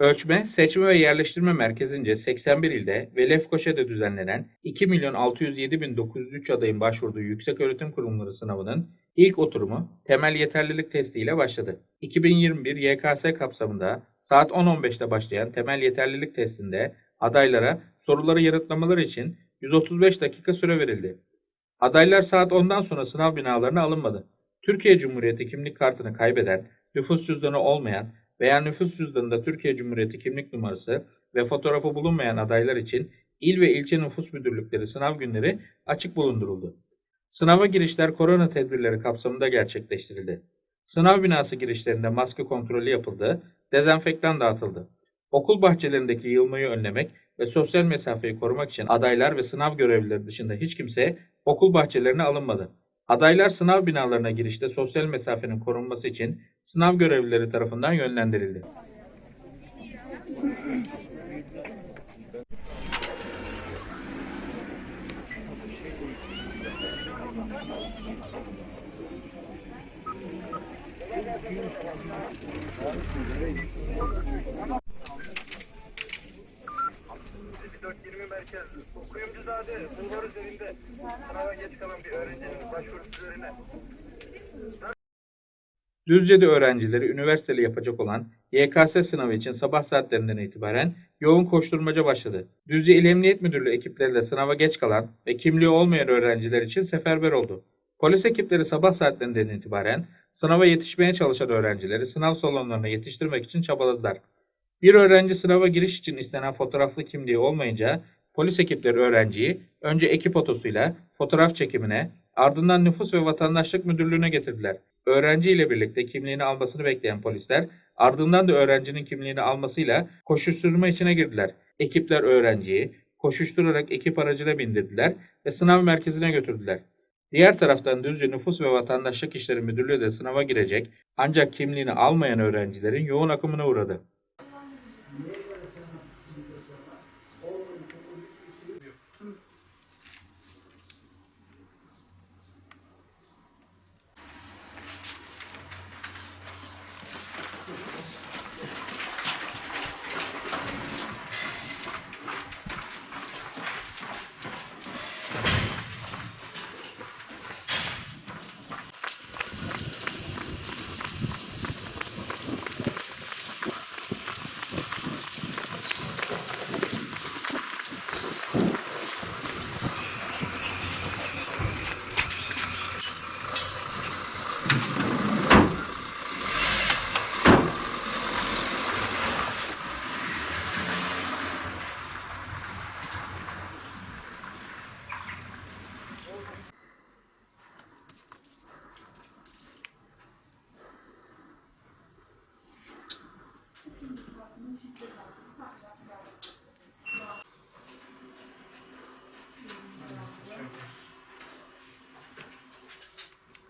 Ölçme, Seçme ve Yerleştirme Merkezi'nce 81 ilde ve Lefkoşa'da düzenlenen 2.607.903 adayın başvurduğu yükseköğretim kurumları sınavının ilk oturumu temel yeterlilik testiyle başladı. 2021 YKS kapsamında saat 10.15'te başlayan temel yeterlilik testinde adaylara soruları yanıtlamaları için 135 dakika süre verildi. Adaylar saat 10'dan sonra sınav binalarına alınmadı. Türkiye Cumhuriyeti kimlik kartını kaybeden, nüfus cüzdanı olmayan veya nüfus cüzdanında Türkiye Cumhuriyeti kimlik numarası ve fotoğrafı bulunmayan adaylar için il ve ilçe nüfus müdürlükleri sınav günleri açık bulunduruldu. Sınava girişler korona tedbirleri kapsamında gerçekleştirildi. Sınav binası girişlerinde maske kontrolü yapıldı, dezenfektan dağıtıldı. Okul bahçelerindeki yığılmayı önlemek ve sosyal mesafeyi korumak için adaylar ve sınav görevlileri dışında hiç kimse okul bahçelerine alınmadı. Adaylar sınav binalarına girişte sosyal mesafenin korunması için sınav görevlileri tarafından yönlendirildi. Merkez Kuyumcuzade bulvar üzerinde sınava geç kalan bir öğrencinin başvurusu üzerine Düzce'de öğrencileri üniversiteli yapacak olan YKS sınavı için sabah saatlerinden itibaren yoğun koşturmaca başladı. Düzce İl Emniyet Müdürlüğü ekipleriyle sınava geç kalan ve kimliği olmayan öğrenciler için seferber oldu. Polis ekipleri sabah saatlerinden itibaren sınava yetişmeye çalışan öğrencileri sınav salonlarına yetiştirmek için çabaladılar. Bir öğrenci sınava giriş için istenen fotoğraflı kimliği olmayınca polis ekipleri öğrenciyi önce ekip otosuyla fotoğraf çekimine ardından Nüfus ve Vatandaşlık Müdürlüğü'ne getirdiler. Öğrenci ile birlikte kimliğini almasını bekleyen polisler ardından da öğrencinin kimliğini almasıyla koşuşturma içine girdiler. Ekipler öğrenciyi koşuşturarak ekip aracına bindirdiler ve sınav merkezine götürdüler. Diğer taraftan Düzce Nüfus ve Vatandaşlık İşleri Müdürlüğü de sınava girecek ancak kimliğini almayan öğrencilerin yoğun akımına uğradı.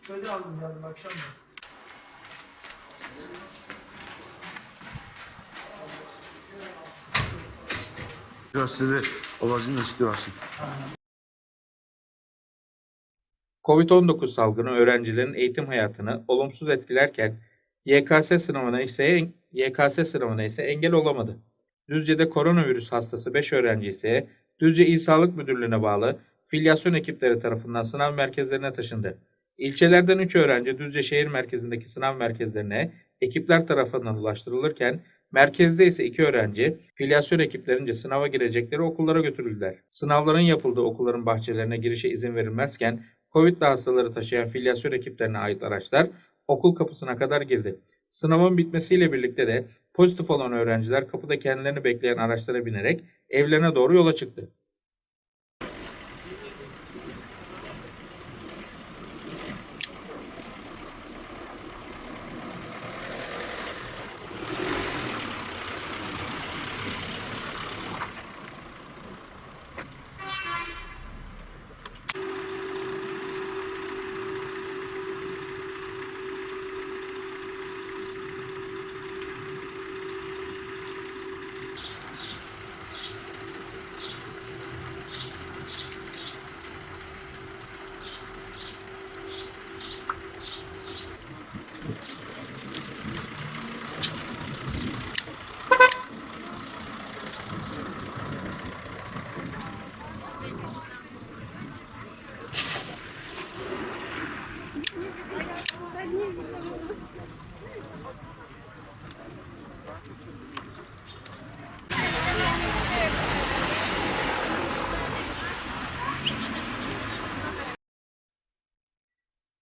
Şöyle aldım yardım akşam mı? Üniversitede olacağın nasıl olsun. Covid-19 salgını öğrencilerin eğitim hayatını olumsuz etkilerken YKS sınavına ise YKS sınavına ise engel olamadı. Düzce'de koronavirüs hastası 5 öğrenci ise Düzce İl Sağlık Müdürlüğü'ne bağlı filyasyon ekipleri tarafından sınav merkezlerine taşındı. İlçelerden 3 öğrenci Düzce şehir merkezindeki sınav merkezlerine ekipler tarafından ulaştırılırken merkezde ise 2 öğrenci filyasyon ekiplerince sınava girecekleri okullara götürüldüler. Sınavların yapıldığı okulların bahçelerine girişe izin verilmezken Covid'li hastaları taşıyan filyasyon ekiplerine ait araçlar okul kapısına kadar girdi. Sınavın bitmesiyle birlikte de pozitif olan öğrenciler kapıda kendilerini bekleyen araçlara binerek evlerine doğru yola çıktı.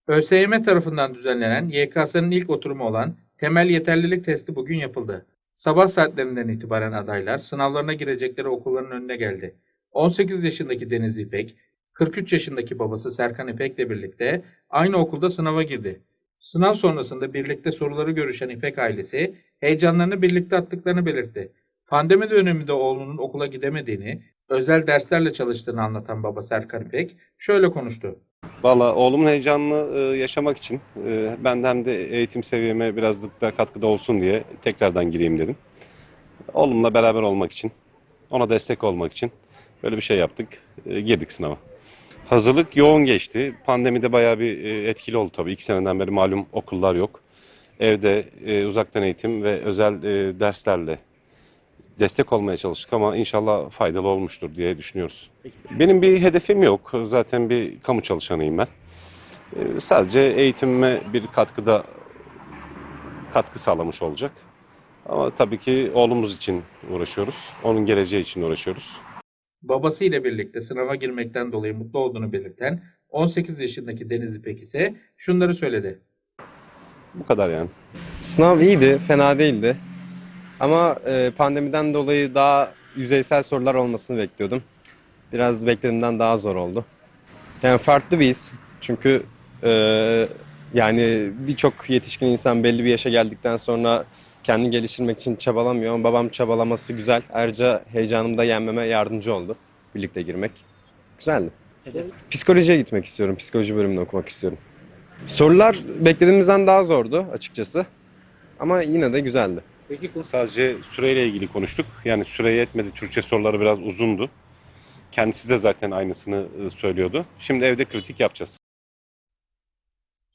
ÖSYM tarafından düzenlenen YKS'nin ilk oturumu olan temel yeterlilik testi bugün yapıldı. Sabah saatlerinden itibaren adaylar sınavlarına girecekleri okulların önüne geldi. 18 yaşındaki Deniz İpek, 43 yaşındaki babası Serkan İpek'le birlikte aynı okulda sınava girdi. Sınav sonrasında birlikte soruları görüşen İpek ailesi heyecanlarını birlikte attıklarını belirtti. Pandemi döneminde oğlunun okula gidemediğini, özel derslerle çalıştığını anlatan baba Serkan İpek şöyle konuştu. Valla oğlumun heyecanını e, yaşamak için e, ben de hem de eğitim seviyeme biraz da katkıda olsun diye tekrardan gireyim dedim. Oğlumla beraber olmak için, ona destek olmak için böyle bir şey yaptık. E, girdik sınava. Hazırlık yoğun geçti. Pandemide bayağı bir etkili oldu tabii. İki seneden beri malum okullar yok. Evde e, uzaktan eğitim ve özel derslerle destek olmaya çalıştık ama inşallah faydalı olmuştur diye düşünüyoruz. Benim bir hedefim yok. Zaten bir kamu çalışanıyım ben. Ee, Sadece eğitimime bir katkıda katkı sağlamış olacak. Ama tabii ki oğlumuz için uğraşıyoruz. Onun geleceği için uğraşıyoruz. Babasıyla birlikte sınava girmekten dolayı mutlu olduğunu belirten 18 yaşındaki Deniz İpek ise şunları söyledi. Bu kadar yani. Sınav iyiydi, fena değildi. Ama e, pandemiden dolayı daha yüzeysel sorular olmasını bekliyordum. Biraz beklediğimden daha zor oldu. Yani farklı bir his. Çünkü e, yani birçok yetişkin insan belli bir yaşa geldikten sonra kendini geliştirmek için çabalamıyor. Ama babam çabalaması güzel. Ayrıca heyecanımı da yenmeme yardımcı oldu. Birlikte girmek. Güzeldi. Psikolojiye gitmek istiyorum. Psikoloji bölümünü okumak istiyorum. Sorular beklediğimizden daha zordu açıkçası. Ama yine de güzeldi. Peki sadece süreyle ilgili konuştuk. Yani süre yetmedi. Türkçe soruları biraz uzundu. Kendisi de zaten aynısını e, söylüyordu. Şimdi evde kritik yapacağız.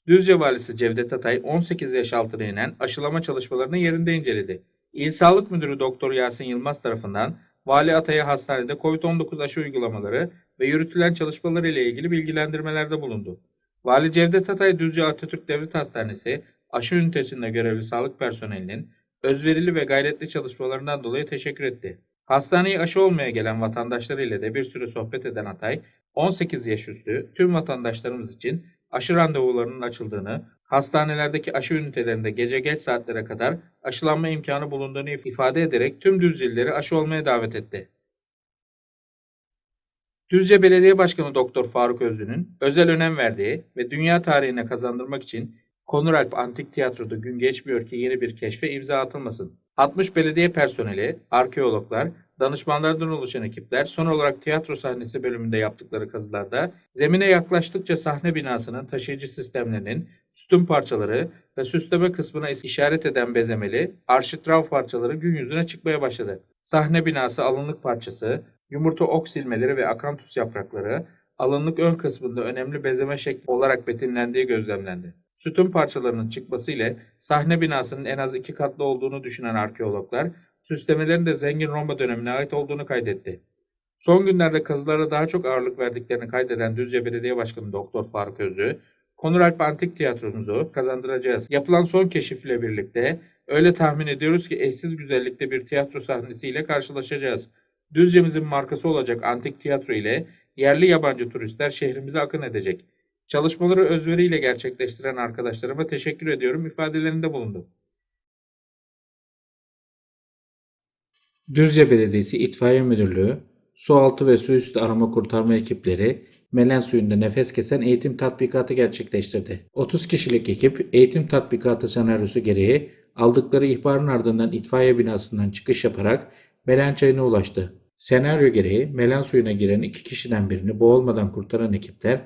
Düzce Valisi Cevdet Atay 18 yaş altına inen aşılama çalışmalarını yerinde inceledi. İl Sağlık Müdürü Doktor Yasin Yılmaz tarafından Vali Atay'a hastanede COVID-19 aşı uygulamaları ve yürütülen çalışmaları ile ilgili bilgilendirmelerde bulundu. Vali Cevdet Atay Düzce Atatürk Devlet Hastanesi aşı ünitesinde görevli sağlık personelinin özverili ve gayretli çalışmalarından dolayı teşekkür etti. Hastaneye aşı olmaya gelen vatandaşlarıyla da bir süre sohbet eden Atay, 18 yaş üstü tüm vatandaşlarımız için aşı randevularının açıldığını, hastanelerdeki aşı ünitelerinde gece geç saatlere kadar aşılanma imkanı bulunduğunu ifade ederek tüm Düzcelileri aşı olmaya davet etti. Düzce Belediye Başkanı Doktor Faruk Özlü'nün özel önem verdiği ve dünya tarihine kazandırmak için Konuralp Antik Tiyatro'da gün geçmiyor ki yeni bir keşfe imza atılmasın. 60 belediye personeli, arkeologlar, danışmanlardan oluşan ekipler son olarak tiyatro sahnesi bölümünde yaptıkları kazılarda zemine yaklaştıkça sahne binasının taşıyıcı sistemlerinin sütun parçaları ve süsleme kısmına işaret eden bezemeli arşitrav parçaları gün yüzüne çıkmaya başladı. Sahne binası alınlık parçası, yumurta ok silmeleri ve akantus yaprakları alınlık ön kısmında önemli bezeme şekli olarak betimlendiği gözlemlendi. Sütun parçalarının çıkması ile sahne binasının en az iki katlı olduğunu düşünen arkeologlar, süslemelerin de zengin Roma dönemine ait olduğunu kaydetti. Son günlerde kazılara daha çok ağırlık verdiklerini kaydeden Düzce Belediye Başkanı Doktor Faruk Özlü, Konuralp Antik Tiyatromuzu kazandıracağız. Yapılan son keşifle birlikte öyle tahmin ediyoruz ki eşsiz güzellikte bir tiyatro sahnesiyle karşılaşacağız. Düzce'mizin markası olacak antik tiyatro ile yerli yabancı turistler şehrimize akın edecek. Çalışmaları özveriyle gerçekleştiren arkadaşlarıma teşekkür ediyorum ifadelerinde bulundu. Düzce Belediyesi İtfaiye Müdürlüğü, sualtı ve su üstü arama kurtarma ekipleri Melen suyunda nefes kesen eğitim tatbikatı gerçekleştirdi. 30 kişilik ekip eğitim tatbikatı senaryosu gereği aldıkları ihbarın ardından itfaiye binasından çıkış yaparak Melen çayına ulaştı. Senaryo gereği Melen suyuna giren iki kişiden birini boğulmadan kurtaran ekipler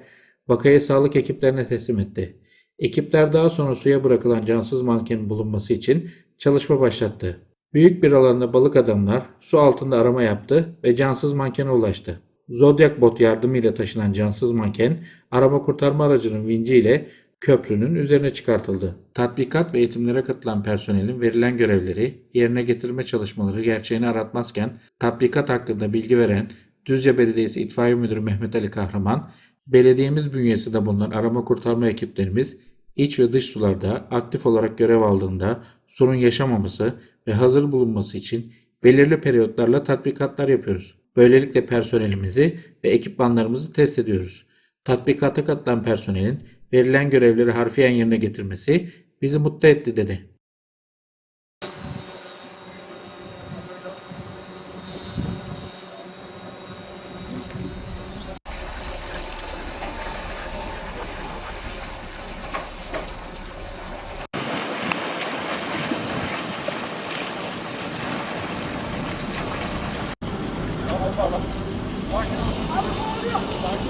vakayı sağlık ekiplerine teslim etti. Ekipler daha sonra suya bırakılan cansız mankenin bulunması için çalışma başlattı. Büyük bir alanda balık adamlar su altında arama yaptı ve cansız mankene ulaştı. Zodiac bot yardımıyla taşınan cansız manken arama kurtarma aracının vinci ile köprünün üzerine çıkartıldı. Tatbikat ve eğitimlere katılan personelin verilen görevleri yerine getirme çalışmaları gerçeğini aratmazken tatbikat hakkında bilgi veren Düzce Belediyesi İtfaiye Müdürü Mehmet Ali Kahraman, belediyemiz bünyesinde bulunan arama kurtarma ekiplerimiz iç ve dış sularda aktif olarak görev aldığında sorun yaşamaması ve hazır bulunması için belirli periyotlarla tatbikatlar yapıyoruz. Böylelikle personelimizi ve ekipmanlarımızı test ediyoruz. Tatbikata katılan personelin verilen görevleri harfiyen yerine getirmesi bizi mutlu etti dedi.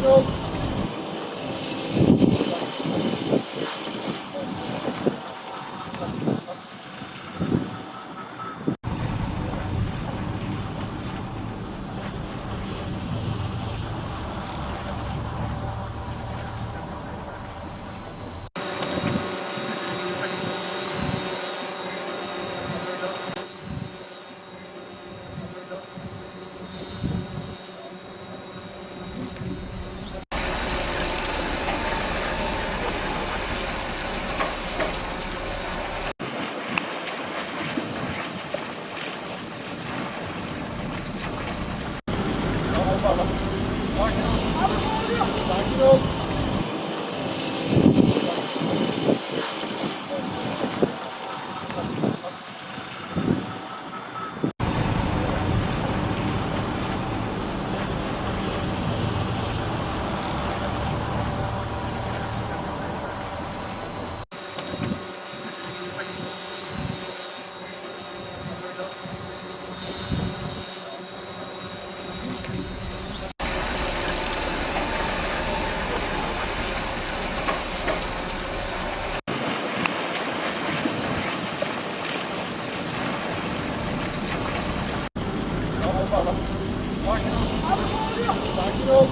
Cardinals. falan. Sakin ol. Abi ne oluyor? Sakin ol.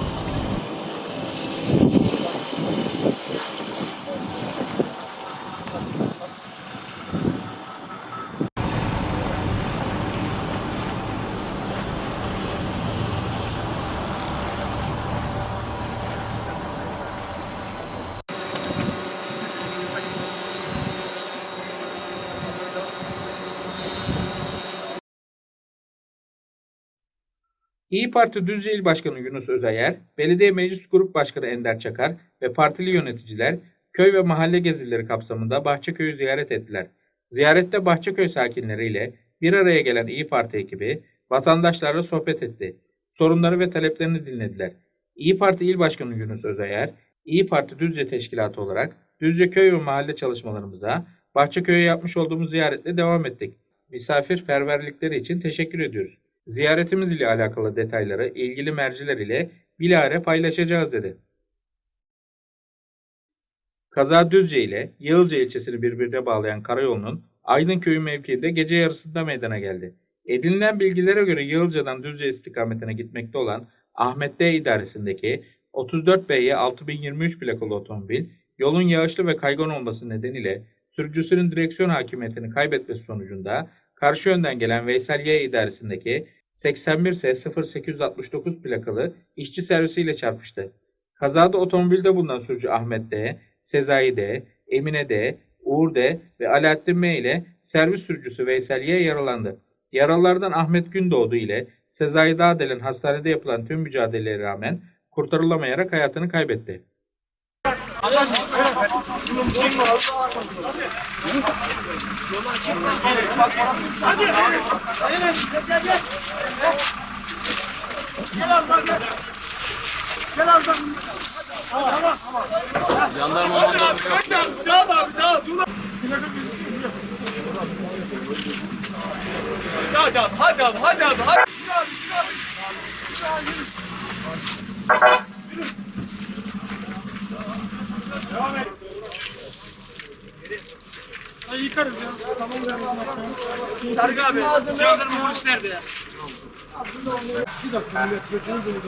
İyi Parti Düzce İl Başkanı Yunus Özayer, Belediye Meclis Grup Başkanı Ender Çakar ve partili yöneticiler köy ve mahalle gezileri kapsamında Bahçeköy'ü ziyaret ettiler. Ziyarette Bahçeköy sakinleriyle bir araya gelen İyi Parti ekibi vatandaşlarla sohbet etti. Sorunları ve taleplerini dinlediler. İyi Parti İl Başkanı Yunus Özayer, İyi Parti Düzce Teşkilatı olarak Düzce köy ve mahalle çalışmalarımıza Bahçeköy'e yapmış olduğumuz ziyaretle devam ettik. Misafirperverlikleri için teşekkür ediyoruz. Ziyaretimiz ile alakalı detayları ilgili merciler ile bilahare paylaşacağız dedi. Kaza Düzce ile Yağılca ilçesini birbirine bağlayan karayolunun Aydın köyü mevkiinde gece yarısında meydana geldi. Edinilen bilgilere göre Yağılca'dan Düzce istikametine gitmekte olan Ahmet D idaresindeki 34 BY 6023 plakalı otomobil yolun yağışlı ve kaygan olması nedeniyle sürücüsünün direksiyon hakimiyetini kaybetmesi sonucunda karşı yönden gelen Veysel Y idaresindeki 81 S 0869 plakalı işçi servisiyle çarpıştı. Kazada otomobilde bulunan sürücü Ahmet D, Sezai D, Emine D, Uğur D ve Alaaddin M ile servis sürücüsü Veysel Y yaralandı. Yaralılardan Ahmet Gündoğdu ile Sezai Dağdel'in hastanede yapılan tüm mücadelelere rağmen kurtarılamayarak hayatını kaybetti. Hadi. Gel abi. Hadi abi, hadi abi, hadi abi, hadi abi. çıkarız ya. Tarık abi, jandarma polis nerede ya? Bir dakika millet, götürün bunu da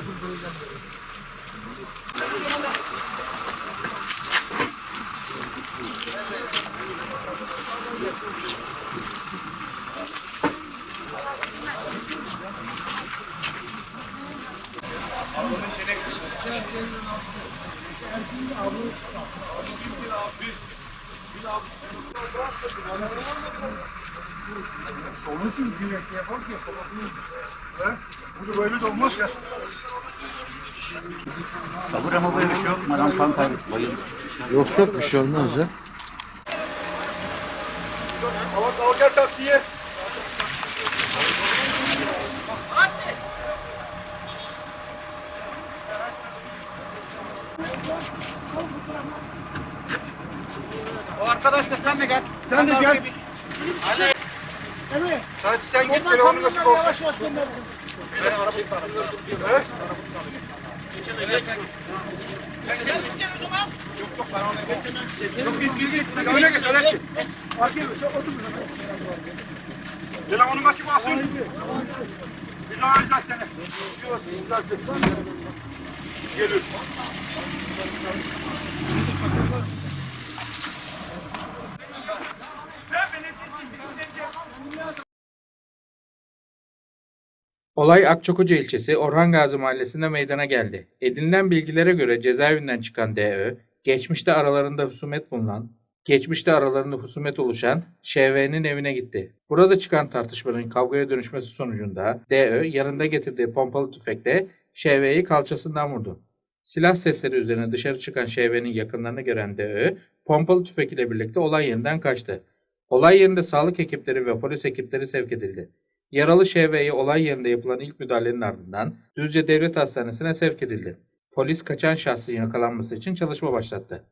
Kabur ama böyle bir şey yok. Madam kan kaybetti. Bayıldı. Yok yok bir şey olmaz ya. Arkadaşla sen de gel. Sen de gel. Hadi. Evet. Hadi sen git böyle onu nasıl olsun. Yavaş yavaş gönder. Ben arabayı parçaladım. Evet. Sen gel gel o zaman. Yok yok ben ona geçemem. Yok git git git. Sen öne geç öne geç. Arkaya geç otur. Gel onu bakayım asın. Bir daha izler seni. Geliyor. Olay Akçakoca ilçesi Orhan Gazi mahallesinde meydana geldi. Edinilen bilgilere göre cezaevinden çıkan DÖ, geçmişte aralarında husumet bulunan, geçmişte aralarında husumet oluşan ŞV'nin evine gitti. Burada çıkan tartışmanın kavgaya dönüşmesi sonucunda DÖ yanında getirdiği pompalı tüfekle ŞV'yi kalçasından vurdu. Silah sesleri üzerine dışarı çıkan ŞV'nin yakınlarını gören DÖ, pompalı tüfek ile birlikte olay yerinden kaçtı. Olay yerinde sağlık ekipleri ve polis ekipleri sevk edildi. Yaralı ŞV'ye olay yerinde yapılan ilk müdahalenin ardından Düzce Devlet Hastanesi'ne sevk edildi. Polis kaçan şahsın yakalanması için çalışma başlattı.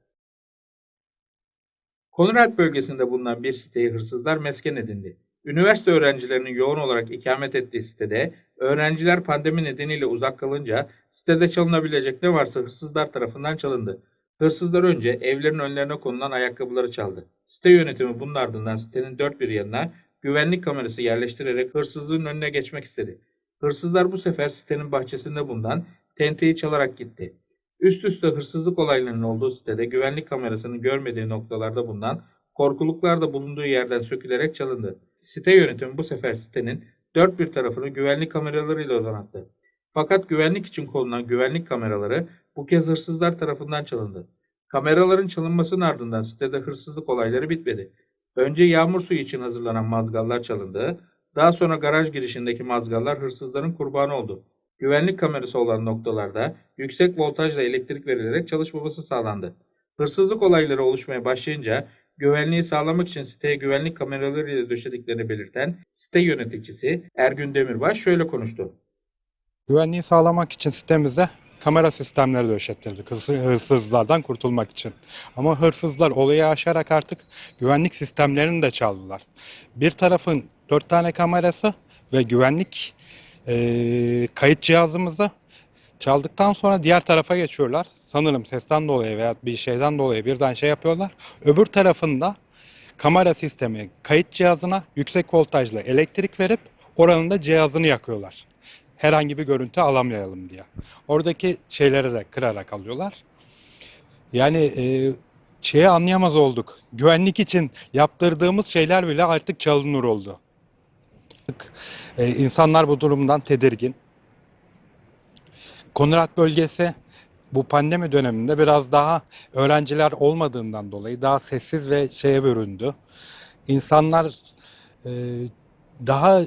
Konrad bölgesinde bulunan bir siteyi hırsızlar mesken edindi. Üniversite öğrencilerinin yoğun olarak ikamet ettiği sitede öğrenciler pandemi nedeniyle uzak kalınca sitede çalınabilecek ne varsa hırsızlar tarafından çalındı. Hırsızlar önce evlerin önlerine konulan ayakkabıları çaldı. Site yönetimi bunun ardından sitenin dört bir yanına güvenlik kamerası yerleştirerek hırsızlığın önüne geçmek istedi. Hırsızlar bu sefer sitenin bahçesinde bulunan tenteyi çalarak gitti. Üst üste hırsızlık olaylarının olduğu sitede güvenlik kamerasının görmediği noktalarda bulunan korkuluklar da bulunduğu yerden sökülerek çalındı. Site yönetimi bu sefer sitenin dört bir tarafını güvenlik kameralarıyla donattı. Fakat güvenlik için konulan güvenlik kameraları bu kez hırsızlar tarafından çalındı. Kameraların çalınmasının ardından sitede hırsızlık olayları bitmedi. Önce yağmur suyu için hazırlanan mazgallar çalındı. Daha sonra garaj girişindeki mazgallar hırsızların kurbanı oldu. Güvenlik kamerası olan noktalarda yüksek voltajla elektrik verilerek çalışmaması sağlandı. Hırsızlık olayları oluşmaya başlayınca güvenliği sağlamak için siteye güvenlik kameraları ile döşediklerini belirten site yöneticisi Ergün Demirbaş şöyle konuştu. Güvenliği sağlamak için sitemize kamera sistemleri döşettirdik hırs- hırsızlardan kurtulmak için. Ama hırsızlar olayı aşarak artık güvenlik sistemlerini de çaldılar. Bir tarafın dört tane kamerası ve güvenlik eee, kayıt cihazımızı çaldıktan sonra diğer tarafa geçiyorlar. Sanırım sesten dolayı veya bir şeyden dolayı birden şey yapıyorlar. Öbür tarafında kamera sistemi kayıt cihazına yüksek voltajlı elektrik verip oranın da cihazını yakıyorlar herhangi bir görüntü alamayalım diye. Oradaki şeyleri de kırarak alıyorlar. Yani e, şeyi anlayamaz olduk. Güvenlik için yaptırdığımız şeyler bile artık çalınır oldu. E, insanlar bu durumdan tedirgin. Konrad bölgesi bu pandemi döneminde biraz daha öğrenciler olmadığından dolayı daha sessiz ve şeye büründü. İnsanlar e, daha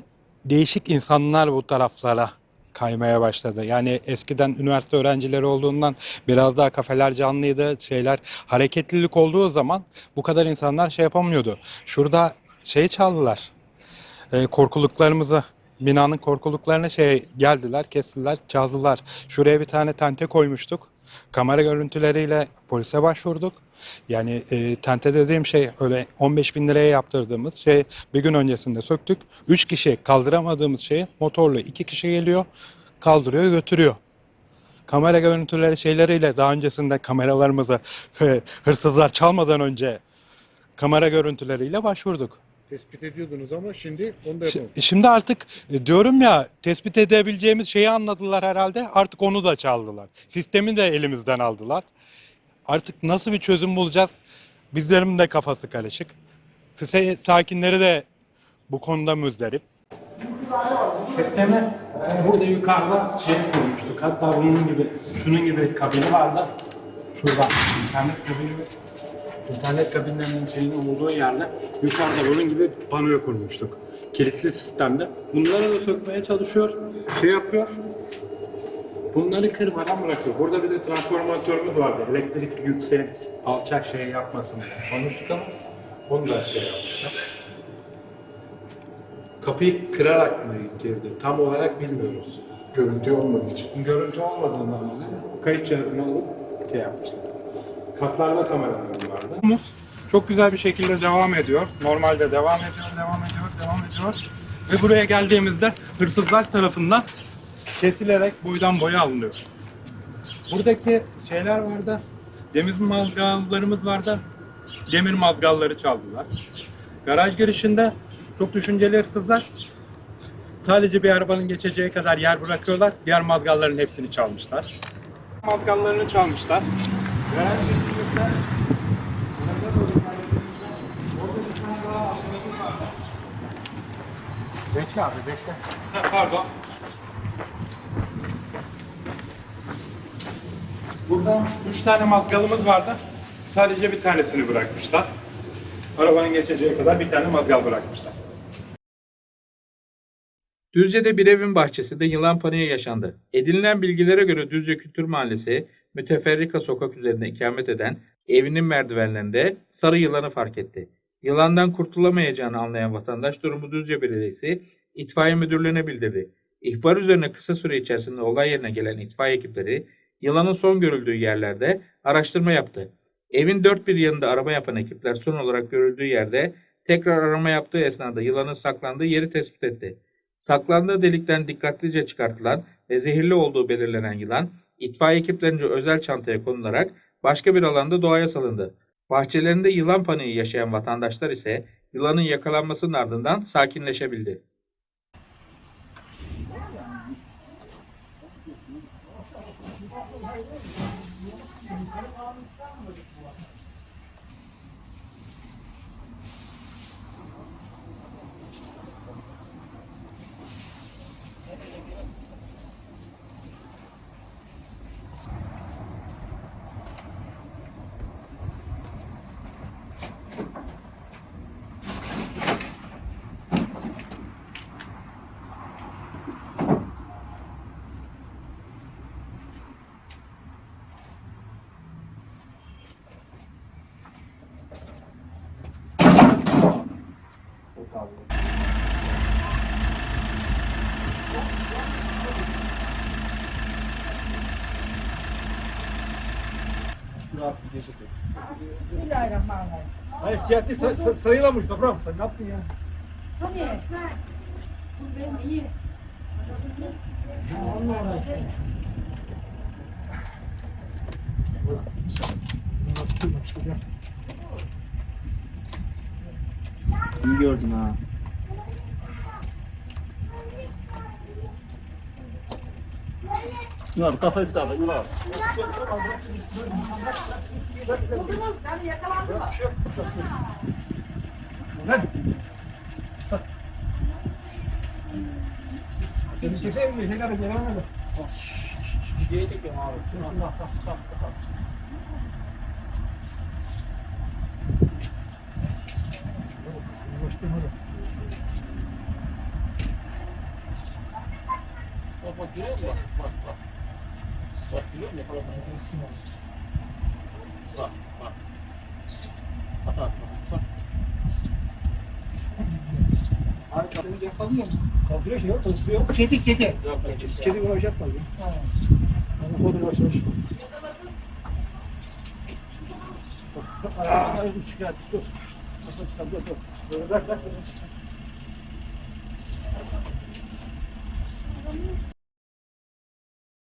değişik insanlar bu taraflara kaymaya başladı. Yani eskiden üniversite öğrencileri olduğundan biraz daha kafeler canlıydı, şeyler hareketlilik olduğu zaman bu kadar insanlar şey yapamıyordu. Şurada şey çaldılar. E, korkuluklarımızı binanın korkuluklarına şey geldiler, kestiler, çaldılar. Şuraya bir tane tente koymuştuk. Kamera görüntüleriyle polise başvurduk. Yani e, tente dediğim şey öyle 15 bin liraya yaptırdığımız şey bir gün öncesinde söktük. 3 kişi kaldıramadığımız şeyi motorlu 2 kişi geliyor kaldırıyor götürüyor. Kamera görüntüleri şeyleriyle daha öncesinde kameralarımızı hırsızlar çalmadan önce kamera görüntüleriyle başvurduk. Tespit ediyordunuz ama şimdi onu da yapalım. Şimdi artık e, diyorum ya tespit edebileceğimiz şeyi anladılar herhalde. Artık onu da çaldılar. Sistemi de elimizden aldılar. Artık nasıl bir çözüm bulacağız? Bizlerin de kafası karışık. Site sakinleri de bu konuda müzdarip. Sistemi burada yukarıda şey koymuştuk. Hatta bunun gibi, şunun gibi kabini vardı. Şurada internet kabinimiz. İnternet kabinlerinin şeyin olduğu yerde yukarıda bunun gibi panoya kurmuştuk. Kilitli sistemde. Bunları da sökmeye çalışıyor. Şey yapıyor. Bunları kırmadan bırakıyor. Burada bir de transformatörümüz vardı. Elektrik yüksek alçak şey yapmasın diye konuştuk ama onu da şey yapmışlar. Kapıyı kırarak mı girdi? Tam olarak bilmiyoruz. Görüntü olmadığı için. Görüntü olmadığından dolayı kayıt cihazını alıp şey yapmışlar. Katlarda kameralar vardı. Muz çok güzel bir şekilde devam ediyor. Normalde devam ediyor, devam ediyor, devam ediyor. Ve buraya geldiğimizde hırsızlar tarafından kesilerek boydan boya alınıyor. Buradaki şeyler vardı. Demir mazgallarımız vardı. Demir mazgalları çaldılar. Garaj girişinde çok düşünceli hırsızlar sadece bir arabanın geçeceği kadar yer bırakıyorlar. Diğer mazgalların hepsini çalmışlar. Mazgallarını çalmışlar. Garaj girişimizde orada doğru kaydettiğimizde orada bir tane daha altımız vardı. Bekle abi bekle. Ha, Pardon. Burada üç tane mazgalımız vardı. Sadece bir tanesini bırakmışlar. Arabanın geçeceği kadar bir tane mazgal bırakmışlar. Düzce'de bir evin bahçesinde yılan paniği yaşandı. Edinilen bilgilere göre Düzce Kültür Mahallesi müteferrika sokak üzerinde ikamet eden evinin merdivenlerinde sarı yılanı fark etti. Yılandan kurtulamayacağını anlayan vatandaş durumu Düzce Belediyesi itfaiye müdürlüğüne bildirdi. İhbar üzerine kısa süre içerisinde olay yerine gelen itfaiye ekipleri yılanın son görüldüğü yerlerde araştırma yaptı. Evin dört bir yanında arama yapan ekipler son olarak görüldüğü yerde tekrar arama yaptığı esnada yılanın saklandığı yeri tespit etti. Saklandığı delikten dikkatlice çıkartılan ve zehirli olduğu belirlenen yılan, itfaiye ekiplerince özel çantaya konularak başka bir alanda doğaya salındı. Bahçelerinde yılan paniği yaşayan vatandaşlar ise yılanın yakalanmasının ardından sakinleşebildi. Bismillahirrahmanirrahim. Hayır siyah değil sa- sa- sayılamış toprağım. Sen ne yaptın ya? Hani? Ben iyi. İyi gördün ha. Yuvar kafayı sağla yuvar. Yani yakalandılar. Seni çeksene mi? Tekrar gelen mi? Videoya çekiyorum abi. Bak bak görüyor musun? Bak bak bak. Bak görüyor musun? Yakala bak. Bak bak. At at at. Bak. Seni yakalıyor mu? Saldırıyor şey yok, tırsıyor. Kedi kedi. Kedi bunu yapma. Onu kodu yavaş. Aa, hayır, çıkar, dur. Çıkar, çıkar, dur, dur. Bırak, bırak.